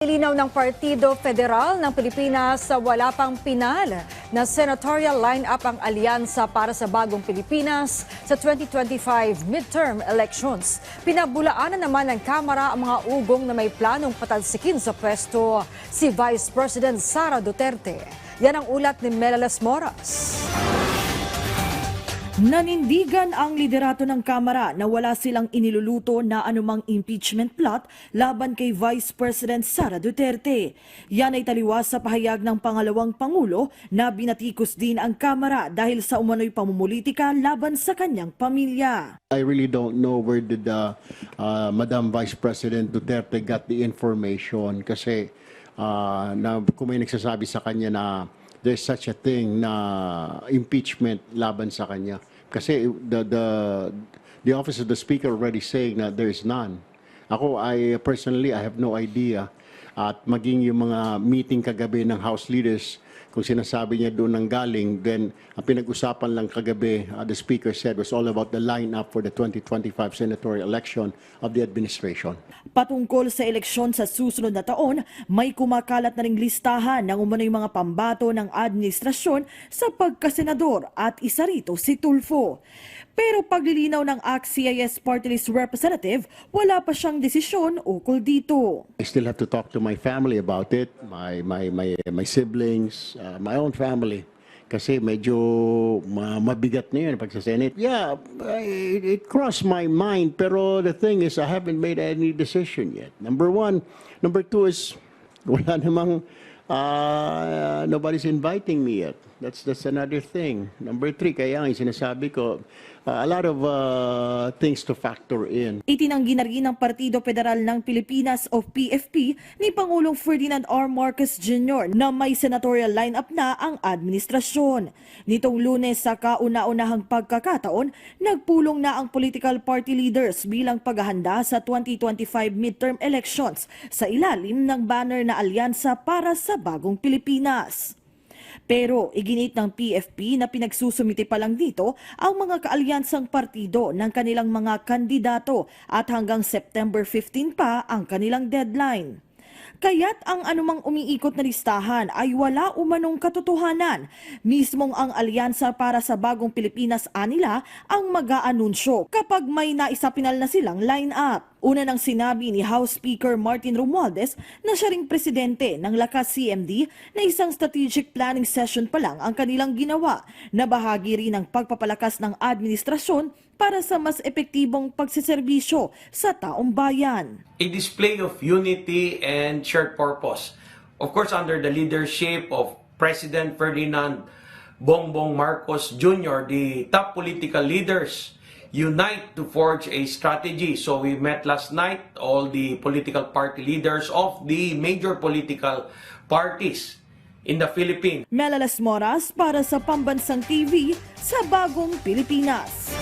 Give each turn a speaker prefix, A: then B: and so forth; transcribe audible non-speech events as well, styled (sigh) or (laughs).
A: Ilinaw ng Partido Federal ng Pilipinas sa wala pang pinal na senatorial lineup ang alyansa para sa bagong Pilipinas sa 2025 midterm elections. Pinabulaanan naman ng Kamara ang mga ugong na may planong patalsikin sa pwesto si Vice President Sara Duterte. Yan ang ulat ni Melalas Moras.
B: Nanindigan ang liderato ng Kamara na wala silang iniluluto na anumang impeachment plot laban kay Vice President Sara Duterte. Yan ay taliwas sa pahayag ng pangalawang Pangulo na binatikos din ang Kamara dahil sa umano'y pamumulitika laban sa kanyang pamilya.
C: I really don't know where did uh, uh, Madam Vice President Duterte got the information kasi uh, na, kung may nagsasabi sa kanya na there's such a thing na impeachment laban sa kanya. Kasi the, the, the office of the speaker already saying na there is none. Ako, I personally, I have no idea. At maging yung mga meeting kagabi ng House leaders, kung sinasabi niya doon ng galing, then ang pinag-usapan lang kagabi, uh, the speaker said, was all about the lineup for the 2025 senatorial election of the administration.
B: Patungkol sa eleksyon sa susunod na taon, may kumakalat na ring listahan ng umano'y mga pambato ng administrasyon sa pagkasenador at isa rito si Tulfo. Pero paglilinaw ng ACT-CIS Party List Representative, wala pa siyang desisyon ukol dito.
C: I still have to talk to my family about it, my my my my siblings, uh, my own family. Kasi medyo ma- mabigat na yun pag sa Senate. Yeah, it, it crossed my mind. Pero the thing is, I haven't made any decision yet. Number one. Number two is, (laughs) wala namang, uh, nobody's inviting me yet. That's, that's another thing. Number three, kaya yung sinasabi ko, uh, a lot of uh, things to factor in.
B: Itinanggi na rin ng Partido Federal ng Pilipinas o PFP ni Pangulong Ferdinand R. Marcos Jr. na may senatorial lineup na ang administrasyon. Nitong lunes sa kauna-unahang pagkakataon, nagpulong na ang political party leaders bilang paghahanda sa 2025 midterm elections sa ilalim ng banner na Alyansa para sa Bagong Pilipinas. Pero iginit ng PFP na pinagsusumiti pa lang dito ang mga kaalyansang partido ng kanilang mga kandidato at hanggang September 15 pa ang kanilang deadline. Kaya't ang anumang umiikot na listahan ay wala umanong katotohanan. Mismong ang Alyansa para sa Bagong Pilipinas anila ang mag-aanunsyo kapag may naisapinal na silang line-up. Una nang sinabi ni House Speaker Martin Romualdez na siya ring presidente ng Lakas CMD na isang strategic planning session pa lang ang kanilang ginawa na bahagi rin ng pagpapalakas ng administrasyon para sa mas epektibong pagsiservisyo sa taong bayan.
D: a display of unity and shared purpose. Of course, under the leadership of President Ferdinand Bongbong Marcos Jr., the top political leaders unite to forge a strategy. So we met last night, all the political party leaders of the major political parties in the Philippines.
B: Melalas Moras para sa Pambansang TV sa Bagong Pilipinas.